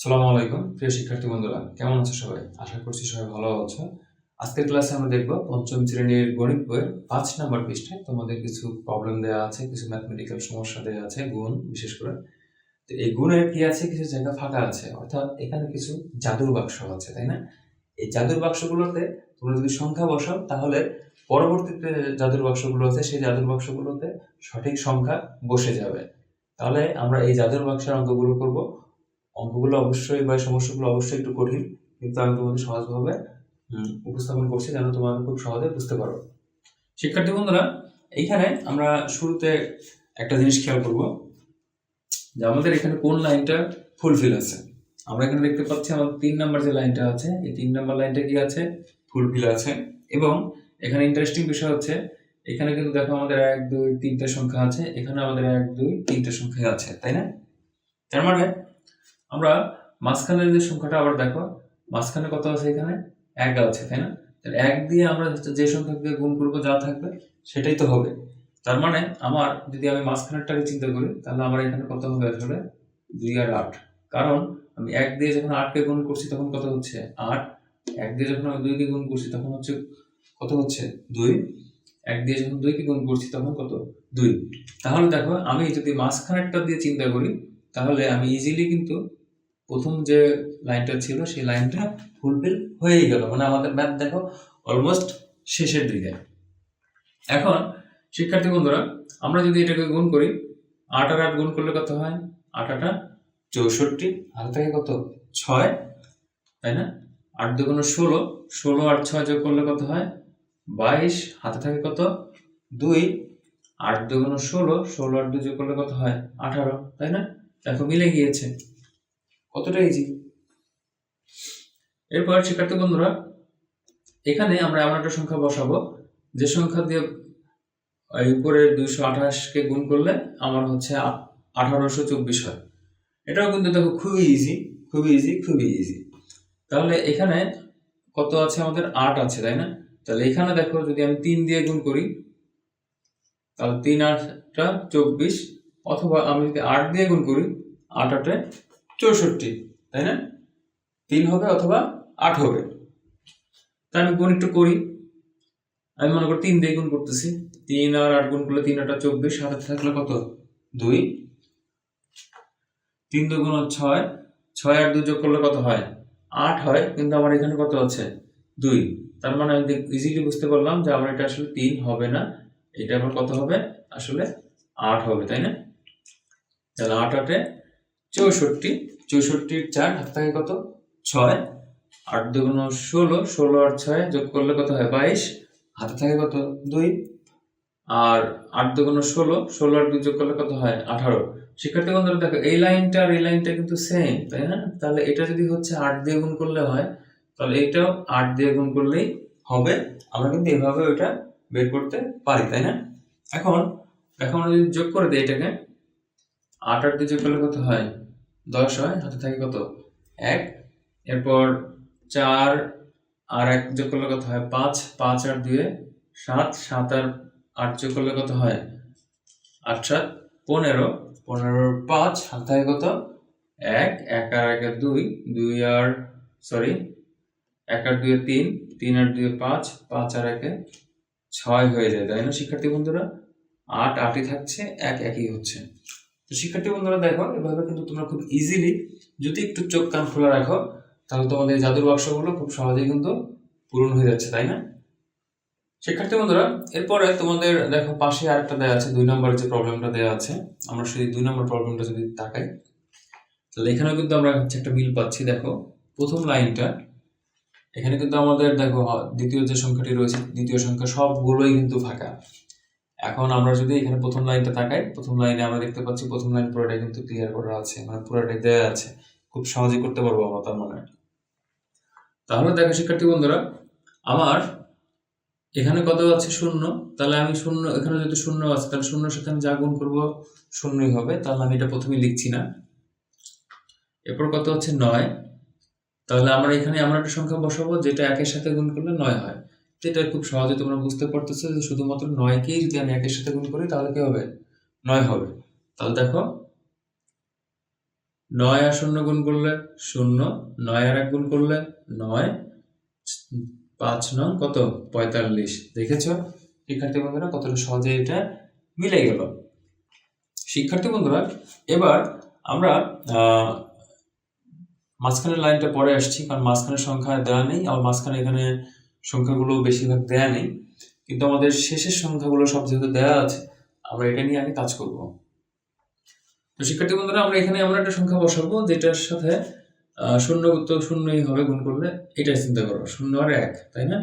সালামু আলাইকুম, প্রিয় শিক্ষার্থী বন্ধুরা, কেমন আছো সবাই? আশা করছি সবাই ভালো আছো। আজকের ক্লাসে আমরা দেখব পঞ্চম শ্রেণির গণিত বইয়ের পাঁচ নাম্বার পৃষ্ঠায় তোমাদের কিছু প্রবলেম দেওয়া আছে, কিছু ম্যাথমেটিক্যাল সমস্যা দেওয়া আছে, গুণ বিশেষ করে। তো এই গুণের কি আছে? কিছু জায়গা ফাঁকা আছে, অর্থাৎ এখানে কিছু জাদুর বাক্স আছে, তাই না? এই জাদুর বাক্সগুলোতে তোমরা যদি সংখ্যা বসাও, তাহলে পরবর্তীতে জাদুর বাক্সগুলো আছে, সেই জাদুর বাক্সগুলোতে সঠিক সংখ্যা বসে যাবে। তাহলে আমরা এই জাদুর বাক্সের অঙ্কগুলো করব। অঙ্কগুলো অবশ্যই বা সমস্যাগুলো অবশ্যই একটু কঠিন, কিন্তু আমি তোমাদের সহজভাবে উপস্থাপন করছি যেন তোমরা খুব সহজে বুঝতে পারো। শিক্ষার্থী বন্ধুরা, এইখানে আমরা শুরুতে একটা জিনিস খেয়াল করব যে আমাদের এখানে কোন লাইনটা ফুলফিল আছে। আমরা এখানে দেখতে পাচ্ছি আমাদের তিন নাম্বার যে লাইনটা আছে, এই তিন নাম্বার লাইনটা কি আছে? ফুলফিল আছে। এবং এখানে ইন্টারেস্টিং বিষয় হচ্ছে, এখানে কিন্তু দেখো আমাদের এক, দুই, তিনটা সংখ্যা আছে, এখানে আমাদের এক, দুই, তিনটা সংখ্যা আছে, তাই না? তার মানে আমরা মাঝখানের যে সংখ্যাটা আবার দেখো, মাঝখানে কত আছে এখানে? এক আছে, তাই না? তাহলে এক দিয়ে আমরা যে সংখ্যা দিয়ে গুণ করব, যা থাকবে, সেটাই তো হবে। তার মানে আমার যদি আমি মাঝখানেরটাকে চিন্তা করি, তাহলে আমার এখানে কত হবে আসলে? দুই আর আট। কারণ আমি এক দিয়ে যখন আটকে গুণ করছি, তখন কত হচ্ছে? আট। এক দিয়ে যখন আমি দুইকে গুণ করছি, তখন হচ্ছে কত হচ্ছে? দুই। এক দিয়ে যখন দুইকে গুণ করছি, তখন কত? দুই। তাহলে দেখো, আমি যদি মাঝখানেরটা দিয়ে চিন্তা করি তাহলে আমি ইজিলি কিন্তু প্রথম যে লাইনটা ছিল সেই লাইনটা ফুলফিল হয়েই গেল। মানে আমাদের ম্যাথ দেখো অলমোস্ট শেষের দিকে। এখন, শিক্ষার্থী বন্ধুরা, আমরা যদি এটাকে গুণ করি, আট আর আট গুণ করলে কত হয়? আট আটা চৌষট্টি। হাতে থাকে কত? ছয়। তাই না? আট দুগুণ ষোলো। ষোলো আর ছয় যোগ করলে কত হয়? বাইশ। হাতে থাকে কত? দুই। আট দুগুণ ষোলো। ষোলো আট দুই যোগ করলে কত হয়? আঠারো। তাই না? দেখো, মিলে গিয়েছে। কতটা ইজি এরপর শিক্ষার্থী বন্ধুরা, এখানে আমরা এমন একটা সংখ্যা বসাবো, যে সংখ্যা দিয়ে উপরে দুইশো আঠাশকে গুণ করলে আমার হচ্ছে আঠারোশো চব্বিশ হয়। এটাও কিন্তু দেখো খুবই ইজি খুবই ইজি খুবই ইজি তাহলে এখানে কত আছে আমাদের? আট আছে, তাই না? তাহলে এখানে দেখো, যদি আমি তিন দিয়ে গুণ করি, তাহলে তিন আটটা চব্বিশ অথবা আমি যদি আট দিয়ে গুণ করি, আট আটে চৌষট্টি, তাই না? তিন হবে অথবা আট হবে। তা আমি গুণ একটু করি। আমি মনে করি তিন দিয়ে গুণ করতেছি। তিন আর আট গুণ করলে তিন আটটা চব্বিশ হাতে থাকলে কত? দুই। তিন দুগুণ ছয় ছয় আর দুই যোগ করলে কত হয়? আট হয়, কিন্তু আমার এখানে কত আছে? দুই। তার মানে আমি ইজিলি বুঝতে পারলাম যে আমার এটা আসলে তিন হবে না। এটা আমার কত হবে? আসলে আট হবে, তাই না? তাহলে আট আটে চৌষট্টি, চৌষট্টির চার হাত থাকে কত? ছয়। আট দুগুণ ষোলো ষোলো আর ছয় যোগ করলে কত হয়? বাইশ। হাতে থাকে কত? দুই। আর আট দুগুণ ষোলো ষোলো আর দুই যোগ করলে কত হয়? আঠারো। শিক্ষার্থী বন্ধুরা, দেখো, এই লাইনটা আর এই লাইনটা কিন্তু সেম তাই না? তাহলে এটা যদি হচ্ছে আট দিয়ে গুণ করলে হয়, তাহলে এটাও আট দিয়ে গুণ করলেই হবে। আমরা কিন্তু এভাবে ওইটা বের করতে পারি, তাই না? এখন দেখো আমরা যদি যোগ করে দিই এটাকে আট আট দিয়ে যোগ করলে কত হয়? দশ হয়? হাতে থাকে কত? এক। এরপর চার আর এক যোগ করলে কত হয়? পাঁচ। পাঁচ আর দুয়ে সাত। সাত আর আট যোগ করলে কত হয়? আট সাত। পনেরো। পনেরোর পাঁচ। হাতে থাকে কত? এক। এক আর একে দুই। দুই আর সরি এক আর দুয়ে তিন। তিন আর দুয়ে পাঁচ। পাঁচ আর একে ছয় হয়ে যায়। তাই না, শিক্ষার্থী বন্ধুরা? আট আটই থাকছে, এক একই হচ্ছে। তো শিক্ষার্থী বন্ধুরা দেখো, এভাবে কিন্তু তোমরা খুব ইজিলি যদি একটু চোখ কান খোলা রাখো, তাহলে তোমাদের জাদুর বাক্সগুলো খুব সহজেই কিন্তু পূরণ হয়ে যাচ্ছে, তাই না? শিক্ষার্থী বন্ধুরা, এরপরে তোমাদের দেখো পাশে আরেকটা দেওয়া আছে, দুই নম্বরের যে প্রবলেমটা দেওয়া আছে, আমরা সেই দুই নম্বর প্রবলেমটা যদি তাকাই, তাহলে এখানেও কিন্তু আমরা হচ্ছে একটা মিল পাচ্ছি, দেখো। প্রথম লাইনটা, এখানে কিন্তু আমাদের দেখো দ্বিতীয় যে সংখ্যাটি রয়েছে, দ্বিতীয় সংখ্যা সবগুলোই কিন্তু ফাঁকা। এখন আমরা যদি এখানে প্রথম লাইনটা তাকাই, প্রথম লাইনে আমরা দেখতে পাচ্ছি প্রথম লাইন পুরোটাই কিন্তু ক্লিয়ার করা আছে মানে পুরোটাই দেওয়া আছে। খুব সহজেই করতে পারব আমরা তার মানে। তাহলে দেখো, শিক্ষার্থী বন্ধুরা, আমার এখানে কত আছে? শূন্য। তাহলে আমি শূন্য, এখানে যদি শূন্য আছে, তাহলে শূন্যর সাথে আমি যা গুণ করব, শূন্যই হবে। তাহলে আমি এটা প্রথমে লিখছি না। এরপর কত হচ্ছে নয়। তাহলে আমরা এখানে আমরা একটা সংখ্যা বসাবো, যেটা একের সাথে গুণ করলে নয় হয়। যেটা খুব সহজে তোমরা বুঝতে পারতেছো যে শুধুমাত্র নয়কেই যদি আমি একের সাথে গুণ করি, তাহলে কি হবে? নয় হবে। তাহলে দেখো, নয় আর শূন্য গুণ করলে শূন্য, নয় আর এক গুণ করলে নয়, পাঁচ নং কত? পঁয়তাল্লিশ। দেখেছ? শিক্ষার্থী বন্ধুরা, কতটা সহজে এটা মিলে গেল। শিক্ষার্থী বন্ধুরা, এবার আমরা মাঝখানের লাইনটা পরে আসছি, কারণ মাঝখানের সংখ্যা দেওয়া নেই। আর মাঝখানে এখানে সংখ্যাগুলো বেশিরভাগ দেয়া নেই, কিন্তু আমাদের শেষের সংখ্যাগুলো সব যেহেতু দেওয়া আছে, আমরা এটা নিয়ে আগে কাজ করব। তো শিক্ষার্থী বন্ধুরা, আমরা এখানে এমন একটা সংখ্যা বসাবো, যেটার সাথে শূন্য তো শূন্যই হবে গুণ করলে, এটা চিন্তা করো, শূন্য আর এক, তাই না?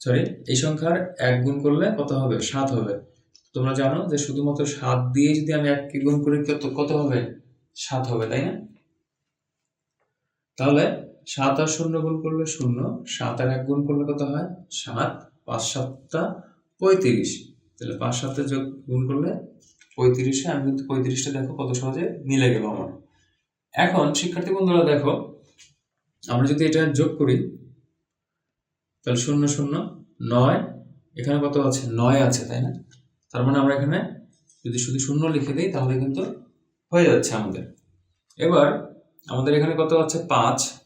সরি এই সংখ্যার এক গুণ করলে কত হবে? সাত হবে। তোমরা জানো যে শুধুমাত্র সাত দিয়ে যদি আমি এককে গুণ করি কত হবে? সাত হবে, তাই না? তাহলে সাত আর শূন্য গুণ করলে শূন্য, সাত আর এক গুণ করলে কত হয়? সাত, পাঁচ সাতটা পঁয়ত্রিশ। তাহলে পাঁচ সাতটা যোগ গুণ করলে পঁয়ত্রিশে, আমি কিন্তু পঁয়ত্রিশটা দেখো কত সহজে মিলে গেল আমার। এখন শিক্ষার্থী বন্ধুরা দেখো, আমরা যদি এটা যোগ করি, তাহলে শূন্য শূন্য, নয়, এখানে কত আছে? নয় আছে, তাই না? তার মানে আমরা এখানে যদি শুধু শূন্য লিখে দিই, তাহলে কিন্তু হয়ে যাচ্ছে আমাদের। এবার আমাদের এখানে কত আছে? পাঁচ।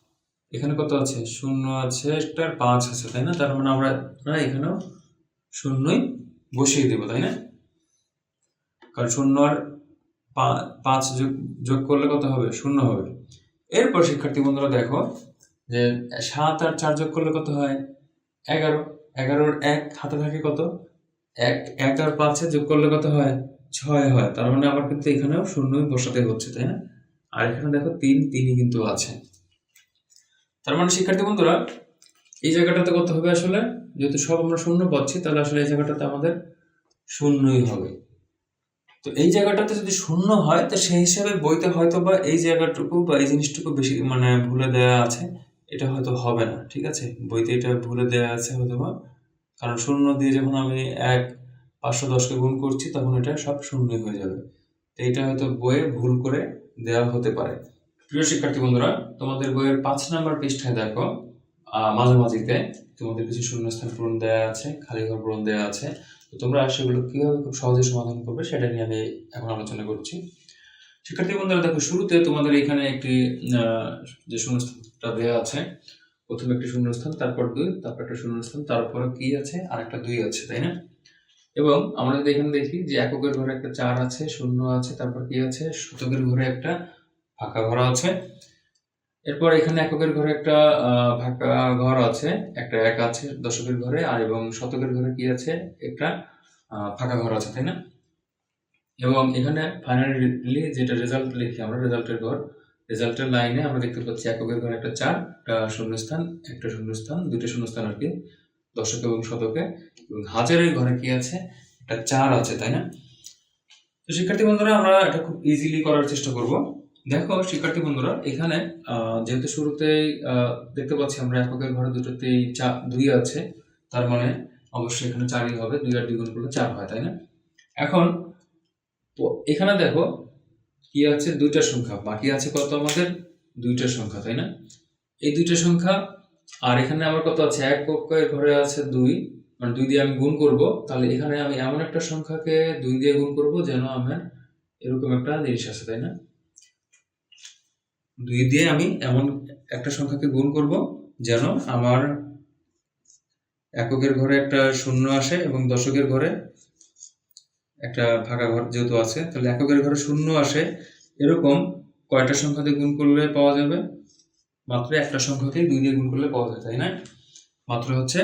এখানে কত আছে? শূন্য আছে একটা পাঁচ আছে, তাই না? তার মানে আমরা আমরা এখানেও শূন্যই বসিয়ে দেবো, তাই না? কারণ শূন্য আর পাঁচ যোগ যোগ করলে কত হবে? শূন্য হবে। এরপর শিক্ষার্থী বন্ধুরা দেখো যে সাত আর চার যোগ করলে কত হয়? এগারো। এগারোর এক হাতে থাকে কত? এক এক আর পাঁচে যোগ করলে কত হয়? ছয় হয়। তার মানে আবার কিন্তু এখানেও শূন্যই বসাতে হচ্ছে, তাই না? আর এখানে দেখো তিন, তিনই কিন্তু আছে। তার মানে শিক্ষার্থী বন্ধুরা, এই জায়গাটাতে কত হবে আসলে, যেহেতু সব আমরা শূন্য পাচ্ছি, তাহলে আসলে এই জায়গাটাতে আমাদের শূন্যই হবে। তো এই জায়গাটাতে যদি শূন্য হয়, তো সেই হিসাবে বইতে হয়তো বা এই জায়গাটুকু বা এই জিনিসটুকু বেশি মানে ভুলে দেওয়া আছে, এটা হয়তো হবে না, ঠিক আছে? বইতে এটা ভুলে দেওয়া আছে হয়তো বা কারণ শূন্য দিয়ে যখন আমি এক, পাঁচশো, দশকে গুণ করছি, তখন এটা সব শূন্যই হয়ে যাবে। তো এটা হয়তো বইয়ে ভুল করে দেওয়া হতে পারে। প্রিয় শিক্ষার্থী বন্ধুরা, তোমাদের বইয়ের পাঁচ নাম্বার পৃষ্ঠায় দেখো মাঝামাঝিতে তোমাদের কিছু শূন্যস্থান পূরণ দেওয়া আছে, খালি ঘর পূরণ দেওয়া আছে। তো তোমরা সেগুলো কীভাবে খুব সহজে সমাধান করবে সেটা নিয়ে আমি এখন আলোচনা করছি। শিক্ষার্থী বন্ধুরা, দেখো, শুরুতে তোমাদের এখানে একটি যে শূন্যস্থানটা দেওয়া আছে, প্রথমে একটি শূন্যস্থান, তারপর দুই, তারপর একটা শূন্যস্থান, তারপরে কি আছে, আর একটা দুই আছে, তাই না? এবং আমরা যদি এখানে দেখি যে এককের ঘরে একটা চার আছে, শূন্য আছে, তারপর কি আছে, শতকের ঘরে একটা ফাঁকা ঘর আছে। এরপর এখানে এককের ঘরে একটা ফাঁকা ঘর আছে, একটা এক আছে দশকের ঘরে, আর এবং শতকের ঘরে কি আছে? একটা ফাঁকা ঘর আছে, তাই না? এবং এখানে ফাইনালি যেটা রেজাল্ট লিখি আমরা রেজাল্টের ঘর রেজাল্টের লাইনে আমরা দেখতে পাচ্ছি এককের ঘরে একটা চার, একটা শূন্যস্থান একটা শূন্যস্থান, দুইটা শূন্যস্থান আর কি, দশক এবং শতকে। এবং হাজারের ঘরে কি আছে? একটা চার আছে, তাই না? তো শিক্ষার্থী বন্ধুরা, আমরা এটা খুব ইজিলি করার চেষ্টা করব। দেখো, শিক্ষার্থী বন্ধুরা, এখানে যেহেতু শুরুতেই দেখতে পাচ্ছি আমরা এককের ঘরে দুটোতেই চা, দুই আছে, তার মানে অবশ্যই এখানে চারই হবে, দুই আর দুই গুণ করলে চার হয়, তাই না? এখন এখানে দেখো, কি আছে? দুইটা সংখ্যা, বাকি আছে কত আমাদের? দুইটা সংখ্যা, তাই না? এই দুইটা সংখ্যা, আর এখানে আমার কত আছে? এক পক্ষের ঘরে আছে দুই মানে দুই দিয়ে আমি গুণ করব, তাহলে এখানে আমি এমন একটা সংখ্যাকে দুই দিয়ে গুণ করব যেন আমার এরকম একটা জিনিস আছে, তাই না? দুই দিয়ে আমি এমন একটা সংখ্যাকে গুণ করব যেন আমার এককের ঘরে একটা শূন্য আসে এবং দশকের ঘরে একটা ফাঁকা ঘর যেহেতু আছে, তাহলে এককের ঘরে শূন্য আসে, এরকম কয়টা সংখ্যা দিয়ে গুণ করলে পাওয়া যাবে? মাত্র একটা সংখ্যাকে দুই দিয়ে গুণ করলে পাওয়া যায়, তাই না? মাত্র হচ্ছে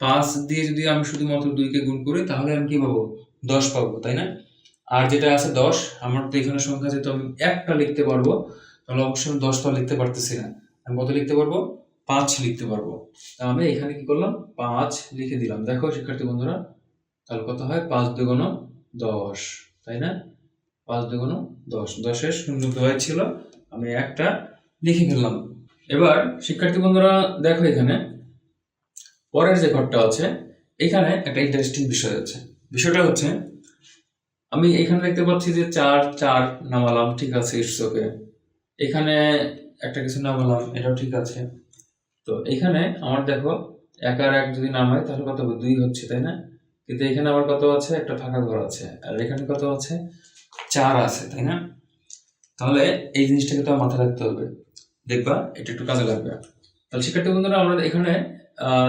পাঁচ দিয়ে যদি আমি শুধুমাত্র দুইকে গুণ করি, তাহলে আমি কি পাবো? দশ পাবো, তাই না? আর যেটা আছে দশ, আমার তো এখানে সংখ্যা যেহেতু আমি একটা লিখতে পারব তাহলে অবশ্যই আমি লিখতে পারতেছি না। আমি কত লিখতে পারব? পাঁচ লিখতে পারব। তা আমি এখানে কি করলাম? পাঁচ লিখে দিলাম। দেখো শিক্ষার্থী বন্ধুরা, তাহলে কত হয়? পাঁচ দুগুণ দশ, তাই না? পাঁচ দুগুণ দশ। দশের শূন্য দেওয়া ছিল, আমি একটা লিখে ফেললাম এবার শিক্ষার্থী বন্ধুরা, দেখো এখানে, পরের যে ঘরটা আছে, এখানে একটা ইন্টারেস্টিং বিষয় আছে। বিষয়টা হচ্ছে, আমি এখানে দেখতে পাচ্ছি যে চার চার নামালাম, ঠিক আছে ইটস ওকে এখানে একটা কিছু নামালাম এটাও ঠিক আছে। তো এখানে আমার দেখো, এক আর এক যদি নাম হয়, তাহলে কত হবে? দুই হচ্ছে, তাই না? কিন্তু এখানে আবার কত আছে? একটা ফাঁকা ঘর আছে। আর এখানে কত আছে? চার আছে, তাই না? তাহলে এই জিনিসটাকে তো মাথায় রাখতে হবে। দেখবা, এটা একটু কাজে লাগবে। তাহলে শিক্ষার্থী বন্ধুরা, আমরা এখানে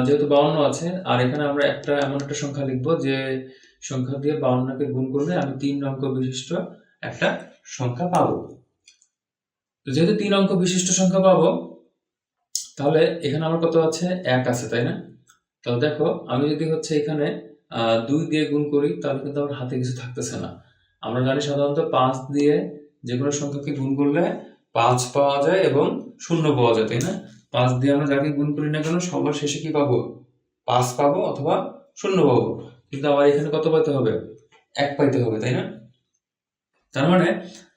যেহেতু বাউন্ন আছে, আর এখানে আমরা একটা, এমন একটা সংখ্যা লিখব যে সংখ্যা দিয়ে বাউন্নকে গুণ করলে আমি তিন অঙ্ক বিশিষ্ট একটা সংখ্যা পাবো। তো যেহেতু তিন অঙ্ক বিশিষ্ট সংখ্যা পাবো, তাহলে এখানে আমার কত আছে? এক আছে, তাই না? তাহলে দেখো, আমি যদি হচ্ছে এখানে দুই দিয়ে গুণ করি, তাহলে কিন্তু আমার হাতে কিছু থাকতেছে না। আমরা জানি সাধারণত পাঁচ দিয়ে যে কোনো সংখ্যাকে গুণ করলে পাঁচ পাওয়া যায় এবং শূন্য পাওয়া যায়, তাই না? পাঁচ দিয়ে আমরা যাকে গুণ করি না কেন, সবার শেষে কি পাবো? পাঁচ পাবো অথবা শূন্য পাবো। কিন্তু আমার এখানে কত পাইতে হবে? এক পাইতে হবে, তাই না? তার মানে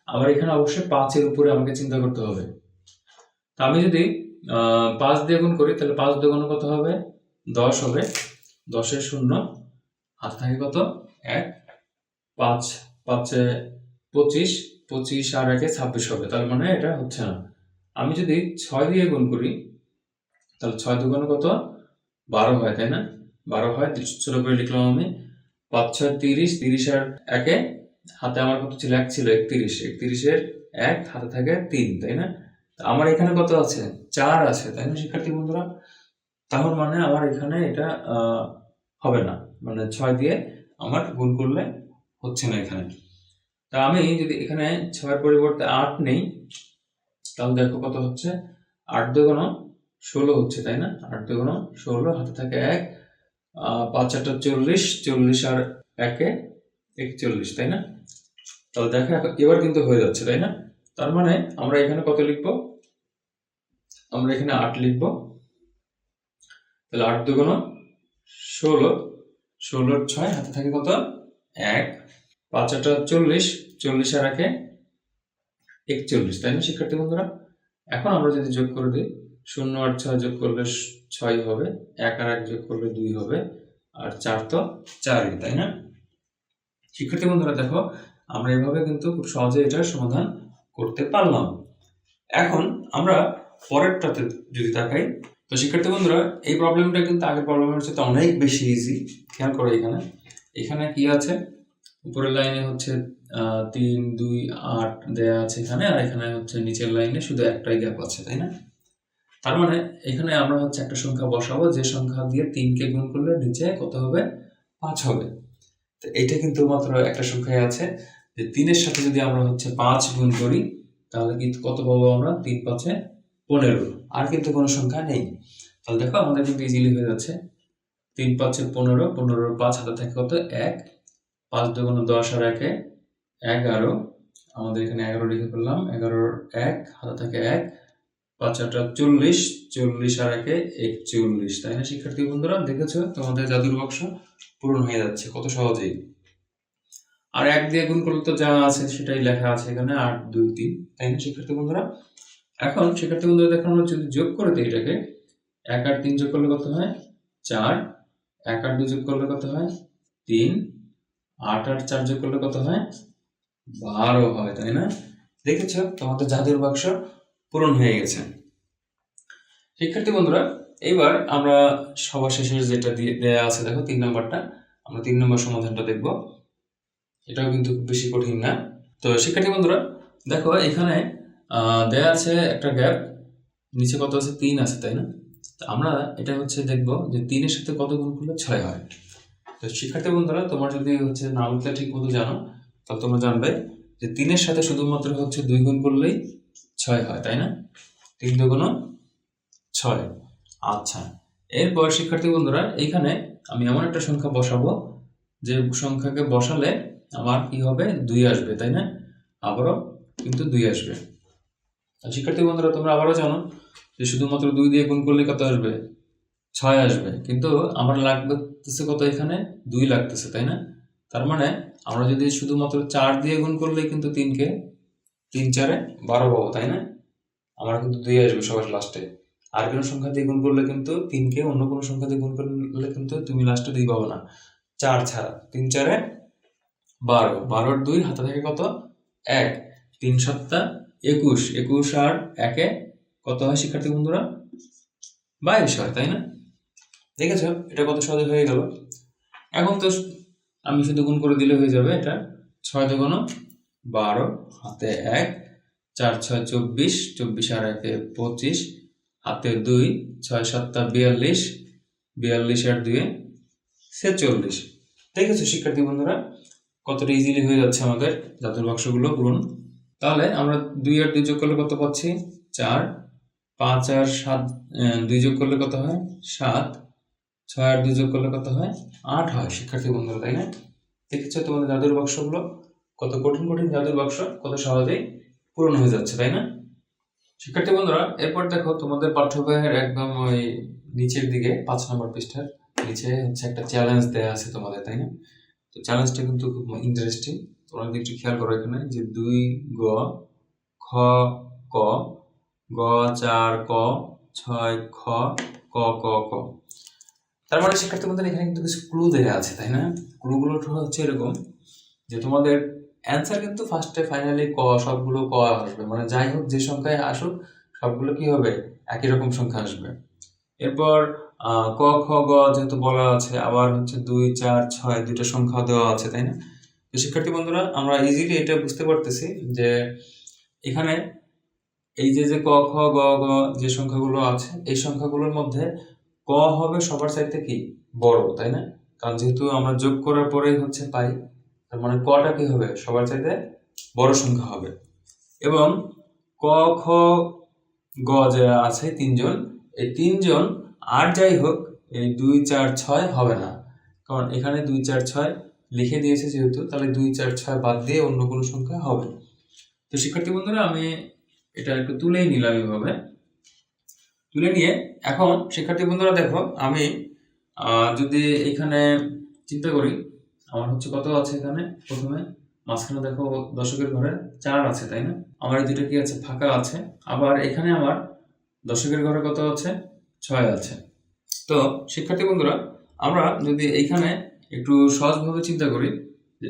আমার এখানে অবশ্যই পাঁচের উপরে আমাকে চিন্তা করতে হবে। তা আমি যদি পাঁচ দিয়ে গুণ করি, তাহলে পাঁচ দুগুণ কত হবে? দশ হবে। দশের শূন্য। হাত থাকে কত? এক। পাঁচ, পাঁচে পঁচিশ। পঁচিশ আর একে ছাব্বিশ হবে। তার মানে এটা হচ্ছে না। আমি যদি ছয় দিয়ে গুণ করি, তাহলে ছয় দুগুণ কত? বারো হয়, তাই না? বারো হয় ছোট করে লিখলাম আমি। পাঁচ, ছয়, তিরিশ। তিরিশ আর একে হাতে আমার কত ছিল? এক ছিল, একত্রিশ। একত্রিশের এক, হাতে থাকে তিন, তাই না? আমার এখানে কত আছে? চার আছে, তাই না, শিক্ষার্থী বন্ধুরা? তাহলে মানে আমার এখানে এটা হবে না। মানে ছয় দিয়ে আমার গুণ করলে হচ্ছে না এখানে। তা আমি যদি এখানে ছয়ের পরিবর্তে আট নেই, তাহলে দেখো কত হচ্ছে? আট দুগুণ ষোলো হচ্ছে, তাই না? আট দুগুণ ষোলো, হাতে থাকে এক পাঁচ, আটটা চল্লিশ চল্লিশ আর একে একচল্লিশ, তাই না? তাহলে দেখো এবার কিন্তু হয়ে যাচ্ছে, তাই না? তার মানে আমরা এখানে কত লিখব? আমরা এখানে আট লিখব। তাহলে আট দুগুণ ষোলো। ষোলোর ছয়, হাতে থাকে কত? এক। পাঁচ আটটা চল্লিশ। চল্লিশ আর একে একচল্লিশ, তাই না, শিক্ষার্থী বন্ধুরা? এখন আমরা যদি যোগ করে দিই, শূন্য আর ছয় যোগ করলে ছয় হবে, এক আর এক যোগ করলে দুই হবে, আর চার তো চারই, তাই না? শিক্ষার্থী বন্ধুরা, দেখো আমরা এভাবে কিন্তু খুব সহজে এটার সমাধান করতে পারলাম। এখন আমরা পরেরটাতে যদি তাকাই, তো শিক্ষার্থী বন্ধুরা, এই প্রবলেমটা কিন্তু আগের প্রবলেমের সাথে অনেক বেশি ইজি খেয়াল করো এখানে। এখানে কি আছে? উপরের লাইনে হচ্ছে তিন, দুই, আট দেয়া আছে এখানে, আর এখানে হচ্ছে নিচের লাইনে শুধু একটাই গ্যাপ আছে, তাই না? তার মানে এখানে আমরা হচ্ছে একটা সংখ্যা বসাবো, যে সংখ্যা দিয়ে তিনকে গুণ করলে নিচে কত হবে? পাঁচ হবে। তো এইটা কিন্তু মাত্র একটা সংখ্যায় আছে। যে তিনের সাথে যদি আমরা হচ্ছে পাঁচ গুণ করি, তাহলে কিন্তু কত পাবো আমরা? তিন পাঁচে পনেরো। আর কিন্তু কোনো সংখ্যা নেই। তাহলে দেখো, আমাদের কিন্তু ইজিলি হয়ে যাচ্ছে। তিন পাঁচে পনেরো, পনেরোর পাঁচ হাতে থাকে কত? এক। পাঁচ দুগুণ দশ আর একে এগারো। আমাদের এখানে এগারো লিখে ফেললাম। এগারোর এক, হাতে থাকে এক। পাঁচ আটটা চল্লিশ চল্লিশ আর একে একচল্লিশ। তাই না, শিক্ষার্থী বন্ধুরা? দেখেছ? তোমাদের জাদুর বাক্স পূরণ হয়ে যাচ্ছে কত সহজেই। আর এক দিয়ে গুণ করলে তো যা আছে সেটাই লেখা আছে এখানে আট দুই, তিন। তাই না, শিক্ষার্থী বন্ধুরা? এখন শিক্ষার্থী বন্ধুরা দেখো আমরা যদি যোগ করে দিই এটাকে, এক আর তিন যোগ করলে কত হয়? চার। এক আর দুই যোগ করলে কত হয়? তিন। আট আর চার যোগ করলে কত হয়? বারো হয়, তাই না? দেখেছ, তোমাদের জাদুর বাক্স পূরণ হয়ে গেছে। শিক্ষার্থী বন্ধুরা এবার আমরা সবার শেষে যেটা দিয়ে দেয়া আছে, দেখো, তিন নম্বরটা, আমরা তিন নম্বর সমাধানটা দেখব। এটাও কিন্তু খুব বেশি কঠিন না। তো শিক্ষার্থী বন্ধুরা, দেখো এখানে দেয়া আছে একটা গ্যাপ, নিচে কত আছে? তিন আছে, তাই না? তো আমরা এটা হচ্ছে দেখব যে তিনের সাথে কত গুণ করলে ছয় হয়। তো শিক্ষার্থী বন্ধুরা, তোমার যদি হচ্ছে নামটা ঠিক মতো জানো তাহলে তোমরা জানবে যে তিনের সাথে শুধুমাত্র হচ্ছে দুই গুণ করলেই ছয় হয়, তাই না? তিন দুগুণ ছয়। আচ্ছা এরপর শিক্ষার্থী বন্ধুরা এইখানে আমি এমন একটা সংখ্যা বসাবো যে সংখ্যাকে বসালে আমার কি হবে? দুই আসবে, তাই না? আবারও কিন্তু দুই আসবে। শিক্ষার্থী বন্ধুরা, তোমরা আবারও জানো যে শুধুমাত্র দুই দিয়ে গুণ করলে কত আসবে? ছয় আসবে। কিন্তু আমার লাগতেছে কত এখানে? দুই লাগতেছে, তাই না? তার মানে আমরা যদি শুধুমাত্র চার দিয়ে গুণ করলে কিন্তু তিনকে তিন চারে বারো পাবো, তাই না? আমার কিন্তু দুই আসবে সবার লাস্টে আর কোনো সংখ্যা দিয়ে গুণ করলে কিন্তু তিনকে অন্য কোনো সংখ্যা দিয়ে গুণ করলে কিন্তু তুমি লাস্টে দুই পাবো না। চার ছাড়া। তিন চারে বারো। বারোর দুই, হাতে থাকে কত? এক। তিন সপ্তাহ একুশ। একুশ আর একে কত হয় শিক্ষার্থী বন্ধুরা? বাইশ হয়, তাই না? দেখেছ? এটা কত সহজে হয়ে গেল। এখন তো আমি শুধু গুণ করে দিলে হয়ে যাবে এটা। ছয় দুগুণ বারো, হাতে এক। চার, ছয়, চব্বিশ। চব্বিশ আর একে পঁচিশ। হাতে দুই, ছয়, সাতটা, বিয়াল্লিশ। বিয়াল্লিশ আর দুয়ে ছেচল্লিশ। দেখেছ শিক্ষার্থী বন্ধুরা? কতটা ইজিলি হয়ে যাচ্ছে আমাদের জাতুর বাক্সগুলো পূরণ। তাহলে আমরা দুই আর দুই যোগ করলে কত পাচ্ছি? চার। পাঁচ আর সাত দুই যোগ করলে কত হয়? সাত। ছয় আর দুই যোগ করলে কত হয়? আট হয়, শিক্ষার্থী বন্ধুরা, তাই না? দেখেছ তোমাদের জাদুর বাক্সগুলো? কত কঠিন কঠিন জাদুর বাক্স, কত সহজেই পূরণ হয়ে যাচ্ছে, তাই না? শিক্ষার্থী বন্ধুরা, এরপর দেখো তোমাদের পাঠ্য বইয়ের একদম ওই নিচের দিকে, পাঁচ নম্বর পৃষ্ঠার নিচে হচ্ছে একটা চ্যালেঞ্জ দেওয়া আছে তোমাদের, তাই না? তো চ্যালেঞ্জটা কিন্তু খুব ইন্টারেস্টিং তোমরা যদি একটু খেয়াল করো এখানে যে দুই গ, খ, ক, গ, চার, ক, ছয়, খ, ক ক ক। তার মানে শিক্ষার্থী বন্ধুরা এখানে কিন্তু কিছু ক্লু দেওয়া আছে, তাই না? ক্লুগুলো হচ্ছে এরকম যে তোমাদের অ্যান্সার কিন্তু ফার্স্টে ফাইনালি ক, সবগুলো ক আসবে। মানে যাই হোক, যে সংখ্যায় আসুক, সবগুলো কি হবে? একই রকম সংখ্যা আসবে। এরপর ক, খ, গ যেহেতু বলা আছে, আবার হচ্ছে দুই, চার, ছয় দুইটা সংখ্যা দেওয়া আছে, তাই না? তো শিক্ষার্থী বন্ধুরা, আমরা ইজিলি এটা বুঝতে পারতেছি যে এখানে এই যে যে ক, খ, গ গ যে সংখ্যাগুলো আছে, এই সংখ্যাগুলোর মধ্যে ক হবে সবার চাইতে কি? বড়, তাই না? কারণ যেহেতু আমরা যোগ করার পরেই হচ্ছে পাই, তার মানে কটা কি হবে? সবার চাইতে বড় সংখ্যা হবে। এবং ক, খ, গ যে আছে তিনজন, এই তিনজন আর যাই হোক, এই দুই চার ছয় হবে না। কারণ এখানে দুই চার ছয় লিখে দিয়েছে যেহেতু, তাহলে দুই চার ছয় বাদ দিয়ে অন্য কোনো সংখ্যা হবে তো শিক্ষার্থী বন্ধুরা, আমি এটা একটু তুলেই নিলাম এভাবে তুলে নিয়ে এখন শিক্ষার্থী বন্ধুরা দেখো, আমি যদি এখানে চিন্তা করি, আমার হচ্ছে কত আছে এখানে প্রথমে? মাঝখানে দেখো দশকের ঘরে চার আছে, তাই না? আমার এই দুটো কি আছে? ফাঁকা আছে। আবার এখানে আমার দশকের ঘরে কত আছে? ছয় আছে। তো শিক্ষার্থী বন্ধুরা, আমরা যদি এইখানে একটু সহজভাবে চিন্তা করি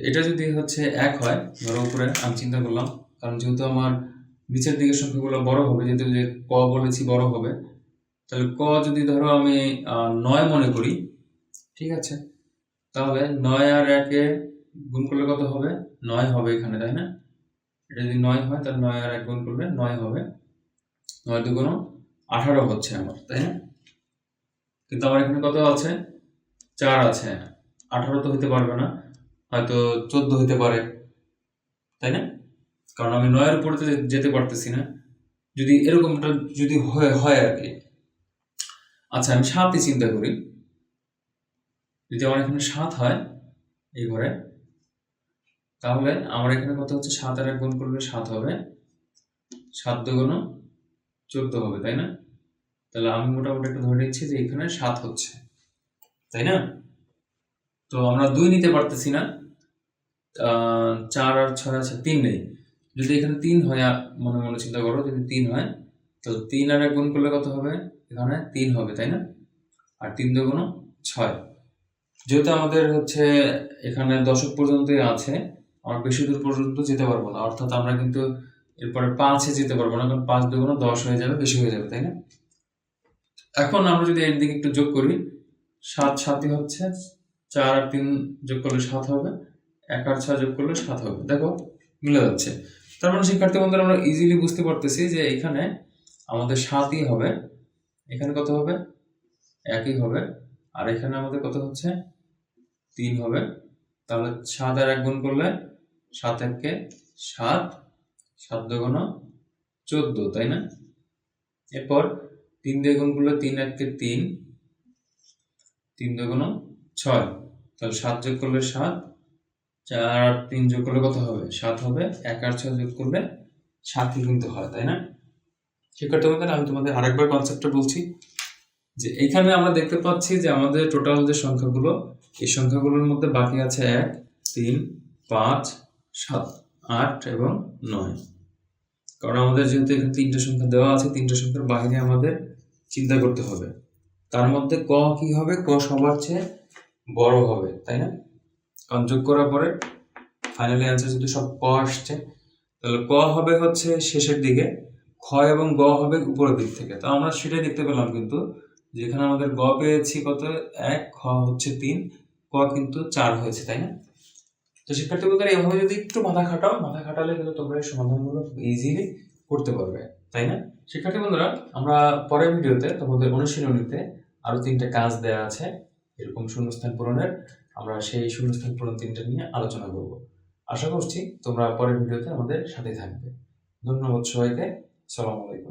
এটা যদি হচ্ছে এক হয়, ধরো উপরে, আমি চিন্তা করলাম, কারণ যেহেতু আমার নিচের দিকের সংখ্যাগুলো বড় হবে, যেহেতু যে ক বলেছি বড় হবে, তাহলে ক যদি ধরো আমি নয় মনে করি, ঠিক আছে? তাহলে নয় আর একে গুণ করলে কত হবে? নয় হবে এখানে, তাই না? এটা যদি নয় হয়, তাহলে নয় আর এক গুণ করলে নয় হবে। নয় দুগুণ আঠারো হচ্ছে আমার, তাই না? কিন্তু আমার এখানে কত আছে? চার আছে। আঠারো তো হইতে পারবে না। হয়তো চোদ্দ হইতে পারে। তাই না? কারণ আমি নয়ের উপরে যেতে পারতেছি না। যদি এরকমটা যদি হয় আর কি। আচ্ছা আমি সাতই চিন্তা করি। যদি আমার এখানে সাত হয় এই ঘরে, তাহলে আমার এখানে কত হচ্ছে? সাত আর এক গুণ করলে সাত হবে। সাত দুগুণ চোদ্দ হবে, তাই না? তাহলে আমি মোটামুটি একটা ধরে নিচ্ছি যে এখানে সাত হচ্ছে, তাই না? তো আমরা দুই নিতে পারতেছি না চার আর ছয় আছে তিন নেই। যদি এখানে তিন হয় মনে মনে চিন্তা করো যদি তিন হয়, তো তিন আর এক গুণ করলে কত হবে? এখানে তিন হবে, তাই না? আর তিন দুগুণ ছয়। যেহেতু আমাদের হচ্ছে এখানে দশক পর্যন্তই আছে, আমরা বেশি দূর পর্যন্ত যেতে পারব না। অর্থাৎ আমরা কিন্তু এরপরে পাঁচে যেতে পারব না, কারণ পাঁচ দুগুণ দশ হয়ে যাবে, বেশি হয়ে যাবে, তাই না? এখন আমরা যদি এর দিকে একটু যোগ করি, সাত সাতই হচ্ছে চার আর তিন যোগ করলে সাত হবে, এক আর ছয় যোগ করলে সাত হবে। দেখো, মিলে যাচ্ছে। তার মানে শিক্ষার্থী বন্ধুরা, আমরা ইজিলি বুঝতে পারতেছি যে এখানে আমাদের সাতই হবে। এখানে কত হবে? একই হবে। আর এখানে আমাদের কত হচ্ছে? তিন হবে। তাহলে সাত আর এক গুণ করলে সাত এককে সাত সাত দুগুণ চোদ্দ, তাই না? এরপর তিন দিয়ে করলে তিন এককে তিন তিন দুগুণ ছয়। তাহলে সাত যোগ করলে সাত, চার আর তিন যোগ করলে কত হবে? সাত হবে। এক আর ছয় যোগ করলে সাতই কিন্তু হয়, তাই না? শিক্ষার্থী বন্ধুরা আমি তোমাদের আরেকবার কনসেপ্টটা বলছি। যে এখানে আমরা দেখতে পাচ্ছি যে আমাদের টোটাল যে সংখ্যাগুলো, এই সংখ্যাগুলোর মধ্যে বাকি আছে এক, তিন, পাঁচ, সাত, আট এবং নয়। কারণ আমাদের যেহেতু এখানে তিনটে সংখ্যা দেওয়া আছে, তিনটে সংখ্যার বাইরে আমাদের চিন্তা করতে হবে। তার মধ্যে ক কি হবে? ক সবার চেয়ে বড় হবে, তাই না? কারণ যোগ করার পরে ফাইনালি অ্যান্সার যদি সব ক আসছে, তাহলে ক হবে হচ্ছে শেষের দিকে, খ এবং গ হবে উপরের দিক থেকে। তো আমরা সেটাই দেখতে পেলাম কিন্তু, যেখানে আমাদের গ পেয়েছি কত? এক, খ হচ্ছে তিন, ক কিন্তু চার হয়েছে, তাই না? তো শিক্ষার্থী বলতে এভাবে যদি একটু মাথা খাটাও, মাথা খাটালে কিন্তু তোমরা এই সমাধানগুলো ইজিলি করতে পারবে। তাই না? শিক্ষার্থী বন্ধুরা, আমরা পরের ভিডিওতে তোমাদের অনুশীলনীতে আরও তিনটা কাজ দেওয়া আছে, এরকম শূন্যস্থান পূরণের। আমরা সেই শূন্যস্থান পূরণ তিনটা নিয়ে আলোচনা করব। আশা করছি তোমরা পরের ভিডিওতে আমাদের সাথে থাকবে। ধন্যবাদ সবাইকে। সালাম আলাইকুম।